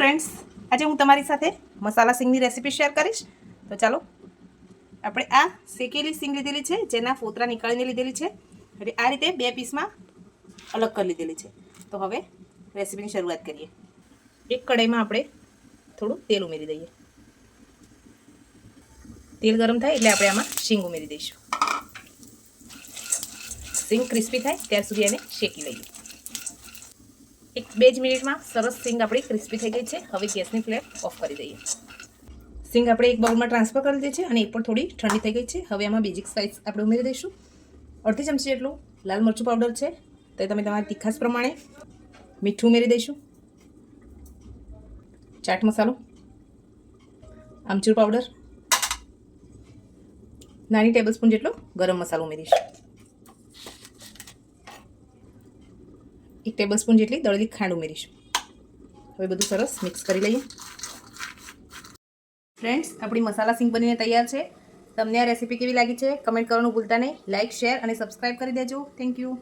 Friends આજે હું તમારી સાથે મસાલા સિંગની રેસીપી શેર કરીશ. તો ચાલો, આપણે આ શેકેલી સિંગ લીધેલી છે, જેના ફોતરા નીકાળીને લીધેલી છે. એટલે આ રીતે બે પીસમાં અલગ કરી લીધેલી છે. તો હવે રેસીપીની શરૂઆત કરીએ. એક કઢાઈમાં આપણે થોડું તેલ ઉમેરી દઈએ. તેલ ગરમ થાય એટલે આપણે આમાં શીંગ ઉમેરી દઈશું. સિંગ ક્રિસ્પી થાય ત્યાં સુધી એને શેકી લઈએ. બે જ મિનિટમાં સરસ સિંગ આપણી ક્રિસ્પી થઈ ગઈ છે. હવે ગેસની ફ્લેમ ઓફ કરી દઈએ. સિંગ આપણે એક બાઉલમાં ટ્રાન્સફર કરી દઈએ છે અને એ પણ થોડી ઠંડી થઈ ગઈ છે. હવે આમાં બેઝિક સ્પાઇસ આપણે ઉમેરી દઈશું. અડધી ચમચી જેટલું લાલ મરચું પાવડર છે. તો તમે તમારા તીખાસ પ્રમાણે મીઠું ઉમેરી દઈશું. ચાટ મસાલો, આમચૂર પાવડર નાની ટેબલ સ્પૂન જેટલો ગરમ મસાલો ઉમેરીશું. એક ટેબલ સ્પૂન જેટલી દળેલી ખાંડ ઉમેરીશું. હવે બધું સરસ મિક્સ કરી લઈએ. ફ્રેન્ડ્સ આપણી મસાલા સિંગ બનીને તૈયાર છે. તમને આ રેસીપી કેવી લાગી છે? કમેન્ટ કરવાનું ભૂલતા નહીં. લાઇક શેર અને સબસ્ક્રાઈબ કરી દેજો. Thank you